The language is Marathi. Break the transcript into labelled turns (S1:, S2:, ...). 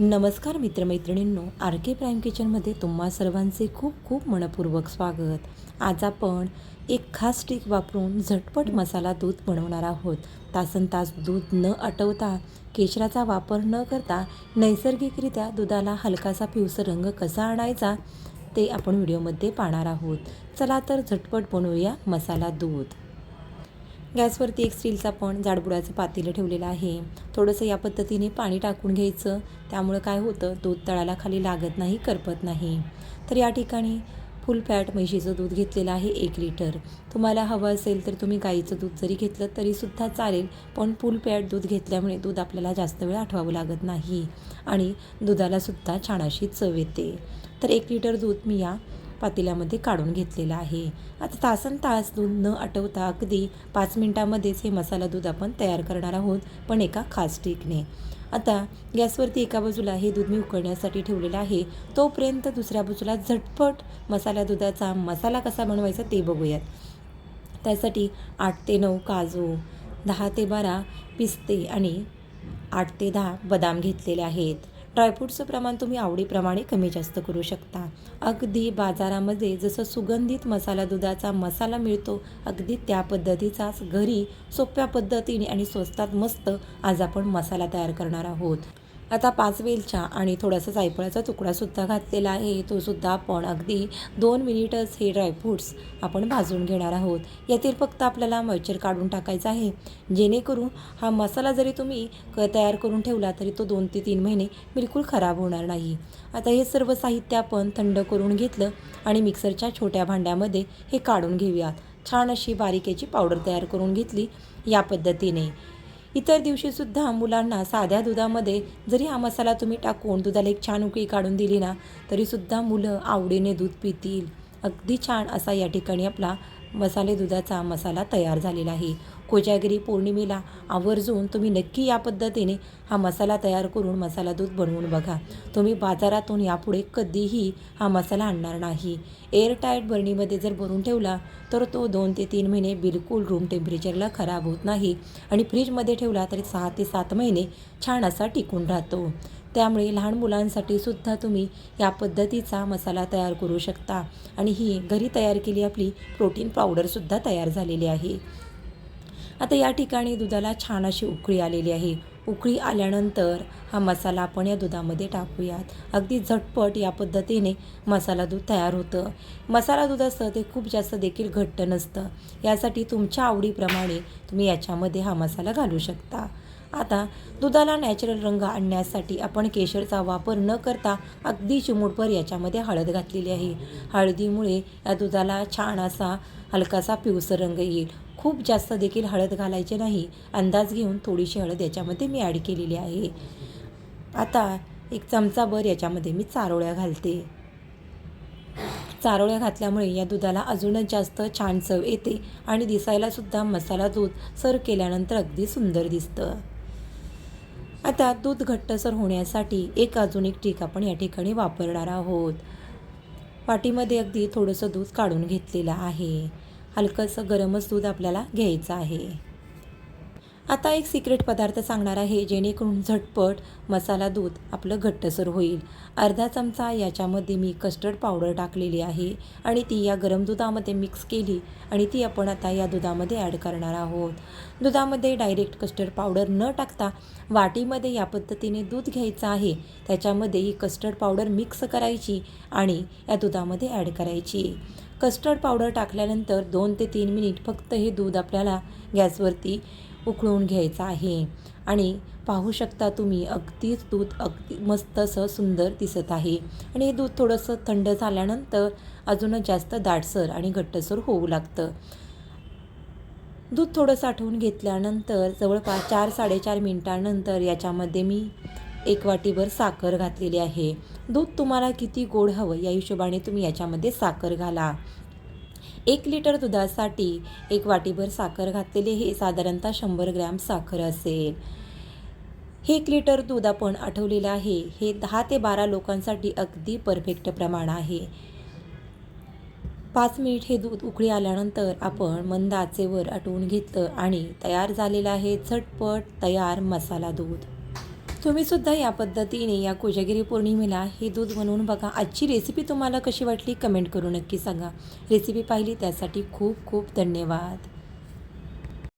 S1: नमस्कार मित्रमैत्रिणींनो आर के प्राईम किचनमध्ये तुम्हा सर्वांचे खूप खूप मनपूर्वक स्वागत. आज आपण एक खास ट्रिक वापरून झटपट मसाला दूध बनवणार आहोत. तासन तास दूध न आटवता केशराचा वापर न करता नैसर्गिकरित्या दुधाला हलकासा पिवसर रंग कसा आणायचा ते आपण व्हिडिओमध्ये पाहणार आहोत. चला तर झटपट बनवूया मसाला दूध. गॅसवरती एक स्टीलचा पण जाडबुडाचं पातेलं ठेवलेलं आहे. थोडंसं या पद्धतीने पाणी टाकून घ्यायचं. त्यामुळं काय होतं? दूध तळाला खाली लागत नाही करपत नाही. तर या ठिकाणी फुल फॅट म्हशीचं दूध घेतलेलं आहे एक लिटर. तुम्हाला हवं असेल तर तुम्ही गाईचं दूध जरी घेतलं तरीसुद्धा चालेल पण फुल फॅट दूध घेतल्यामुळे दूध आपल्याला जास्त वेळ आठवावं लागत नाही आणि दुधालासुद्धा छान अशी चव येते. तर एक लिटर दूध मी या पातेल्यामध्ये काढून घेतलेलं आहे. आता तासन तास दूध न आटवता अगदी पाच मिनटामध्येच हे मसाला दूध आपण तयार करणार आहोत पण एका खास ट्रिकने. आता गॅसवरती एका बाजूला हे दूध मी उकळण्यासाठी ठेवलेलं आहे. तोपर्यंत दुसऱ्या बाजूला झटपट मसाला दुधाचा मसाला कसा बनवायचा ते बघूयात. त्यासाठी आठ ते नऊ काजू दहा ते बारा पिस्ते आणि आठ ते दहा बदाम घेतलेले आहेत. ड्रायफ्रूटचं प्रमाण तुम्ही आवडीप्रमाणे कमी जास्त करू शकता. अगदी बाजारामध्ये जसं सुगंधित मसाला दुधाचा मसाला मिळतो अगदी त्या पद्धतीचाच घरी सोप्या पद्धतीने आणि स्वस्तात मस्त आज आपण मसाला तयार करणार आहोत. आता पाच वेलच्या आणि थोडासा जायफळाचा तुकडासुद्धा घातलेला आहे. तोसुद्धा आपण अगदी दोन मिनिटच हे ड्रायफ्रूट्स आपण भाजून घेणार आहोत. यातील फक्त आपल्याला मॉइचर काढून टाकायचा आहे. जेणेकरून हा मसाला जरी तुम्ही क तयार करून ठेवला तरी तो दोन ते तीन महिने बिलकुल खराब होणार नाही. आता हे सर्व साहित्य आपण थंड करून घेतलं आणि मिक्सरच्या छोट्या भांड्यामध्ये हे काढून घेऊयात. छान अशी बारीक याची पावडर तयार करून घेतली या पद्धतीने. इतर दिवशीसुद्धा मुलांना साध्या दुधामध्ये जरी हा मसाला तुम्ही टाकून दुधाला एक छान उकळी काढून दिली ना तरीसुद्धा मुलं आवडीने दूध पितील. अगदी छान असा या ठिकाणी आपला मसाले दुधाचा मसाला तयार झालेला आहे. कोजागिरी पौर्णिमेला आवर्जून तुम्ही नक्की या पद्धतीने हा मसाला तयार करून मसाला दूध बनवून बघा. तुम्ही बाजारातून यापुढे कधीही हा मसाला आणणार नाही. एअरटाईट बरणीमध्ये जर भरून ठेवला तर तो दोन ते तीन महिने बिलकुल रूम टेम्परेचरला खराब होत नाही आणि फ्रीजमध्ये ठेवला तरी सहा ते सात महिने छान असा टिकून राहतो. त्यामुळे लहान मुलांसाठी सुद्धा तुम्ही या पद्धतीचा मसाला तयार करू शकता. आणि ही घरी तयार केली आपली प्रोटीन पावडरसुद्धा तयार झालेली आहे. आता या ठिकाणी दुधाला छान अशी उकळी आलेली आहे. उकळी आल्यानंतर हा मसाला आपण या दुधामध्ये टाकूयात. अगदी झटपट या पद्धतीने मसाला दूध तयार होतं. मसाला दूध असतं ते खूप जास्त देखील घट्ट नसतं. यासाठी तुमच्या आवडीप्रमाणे तुम्ही याच्यामध्ये हा मसाला घालू शकता. आता दुधाला नॅचरल रंग आणण्यासाठी आपण केशरचा वापर न करता अगदी चिमूटभर याच्यामध्ये हळद घातलेली आहे. हळदीमुळे या दुधाला छान असा हलकासा पिवसर रंग येईल. खूप जास्त देखील हळद घालायचे नाही. अंदाज घेऊन थोडीशी हळद याच्यामध्ये मी ॲड केलेली आहे. आता एक चमचाभर याच्यामध्ये मी चारोळ्या घालते. चारोळ्या घातल्यामुळे या दुधाला अजूनच जास्त छान चव येते आणि दिसायलासुद्धा मसाला दूध सर्व केल्यानंतर अगदी सुंदर दिसतं. आता दूध घट्टसर होण्यासाठी एक अजून एक ट्रिक आपण या ठिकाणी वापरणार आहोत. वाटीमध्ये अगदी थोडंसं दूध काढून घेतलेलं आहे. हलकंसं गरमच दूध आपल्याला घ्यायचं आहे. आता एक सिक्रेट पदार्थ सांगणार आहे जेणेकरून झटपट मसाला दूध आपलं घट्टसर होईल. अर्धा चमचा याच्यामध्ये मी कस्टर्ड पावडर टाकलेली आहे आणि ती या गरम दुधामध्ये मिक्स केली आणि ती आपण आता या दुधामध्ये ॲड करणार आहोत. दुधामध्ये डायरेक्ट कस्टर्ड पावडर न टाकता वाटीमध्ये या पद्धतीने दूध घ्यायचं आहे. त्याच्यामध्ये ही कस्टर्ड पावडर मिक्स करायची आणि या दुधामध्ये ॲड करायची. कस्टर्ड पावडर टाकल्यानंतर दोन ते तीन मिनिट फक्त हे दूध आपल्याला गॅसवरती उकळून घ्यायचं आहे. आणि पाहू शकता तुम्ही अगदीच दूध अगदी मस्त असं सुंदर दिसत आहे. आणि हे दूध थोडंसं थंड झाल्यानंतर अजूनच जास्त दाटसर आणि घट्टसर होऊ लागतं. दूध थोडं साठवून घेतल्यानंतर जवळपास चार साडेचार मिनटानंतर याच्यामध्ये मी एक वाटीभर साखर घातलेली आहे. दूध तुम्हाला किती गोड हवं या हिशोबाने तुम्ही याच्यामध्ये साखर घाला. एक लिटर दुधासाठी एक वाटीभर साखर घातलेली हे साधारणतः शंभर ग्रॅम साखर असेल. हे एक लिटर दूध आपण आठवलेलं आहे. हे दहा ते बारा लोकांसाठी अगदी परफेक्ट प्रमाण आहे. पाच मिनिट हे दूध उकळी आल्यानंतर आपण मंद आचेवर आटवून घेतलं आणि तयार झालेलं आहे. झटपट तयार मसाला दूध. तुम्ही सुद्धा या पद्धतीने या कोजागिरी पौर्णिमेला हे दूध बनवून बघा. आजची रेसिपी तुम्हाला कशी वाटली? कमेंट करून नक्की सांगा. रेसिपी पाहिली त्यासाठी खूप खूप धन्यवाद.